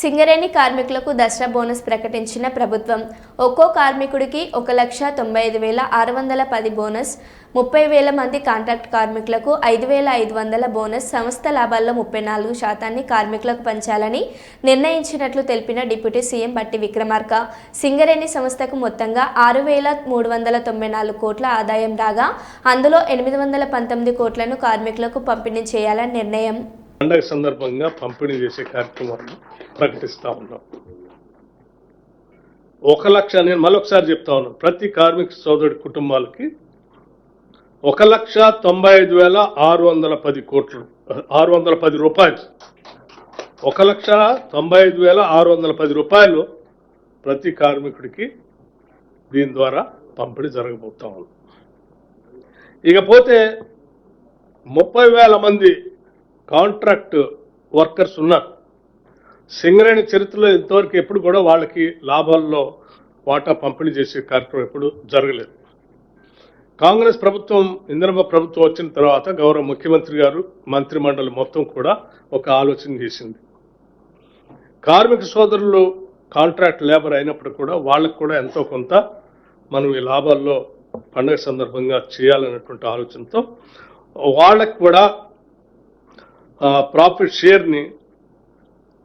సింగరేణి కార్మికులకు దసరా బోనస్ ప్రకటించిన ప్రభుత్వం ఒక్కో కార్మికుడికి ఒక లక్ష తొంభై ఐదు వేల ఆరు వందల పది బోనస్ ముప్పై వేల మంది కాంట్రాక్ట్ కార్మికులకు ఐదు వేల ఐదు వందల బోనస్ సంస్థ లాభాల్లో ముప్పై నాలుగు శాతాన్ని కార్మికులకు పంచాలని నిర్ణయించినట్లు తెలిపిన డిప్యూటీ సీఎం బట్టి విక్రమార్క. సింగరేణి సంస్థకు మొత్తంగా ఆరు వేల మూడు వందల తొంభై నాలుగు కోట్ల ఆదాయం రాగా అందులో ఎనిమిది వందల పంతొమ్మిది కోట్లను కార్మికులకు పంపిణీ చేయాలని నిర్ణయం. పండగ సందర్భంగా పంపిణీ చేసే కార్యక్రమాన్ని ప్రకటిస్తూ ఉన్నాం. ఒక లక్ష నేను మరొకసారి చెప్తా ఉన్నాను ప్రతి కార్మిక సోదరుడి కుటుంబాలకి ఒక లక్ష తొంభై ఐదు వేల ఆరు వందల పది కోట్లు ఆరు వందల పది రూపాయలు. ఒక లక్ష తొంభై ఐదు వేల ఆరు వందల పది రూపాయలు ప్రతి కార్మికుడికి దీని ద్వారా పంపిణీ జరగబోతా ఉంది ఇకపోతే ముప్పై వేల మంది కాంట్రాక్ట్ వర్కర్స్ ఉన్నారు. సింగరేణి చరిత్రలో ఇంతవరకు ఎప్పుడు కూడా వాళ్ళకి లాభాల్లో వాటా పంపిణీ చేసే కార్యక్రమం ఎప్పుడు జరగలేదు. కాంగ్రెస్ ప్రభుత్వం ఇందిరమ్మ ప్రభుత్వం వచ్చిన తర్వాత గౌరవ ముఖ్యమంత్రి గారు మంత్రిమండలి మొత్తం కూడా ఒక ఆలోచన చేసింది. కార్మిక సోదరులు కాంట్రాక్ట్ లేబర్ అయినప్పుడు కూడా వాళ్ళకు కూడా ఎంతో కొంత మనం ఈ లాభాల్లో పండుగ సందర్భంగా చేయాలనేటువంటి ఆలోచనతో వాళ్ళకు కూడా ప్రాఫిట్ షేర్ని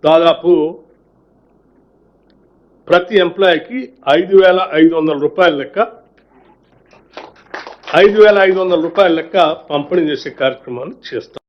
దాదాపు ప్రతి ఎంప్లాయీకి ఐదు వేల ఐదు వందల రూపాయల లెక్క ఐదు వేల ఐదు వందల రూపాయల లెక్క పంపిణీ చేసే కార్యక్రమాన్ని చేస్తాం.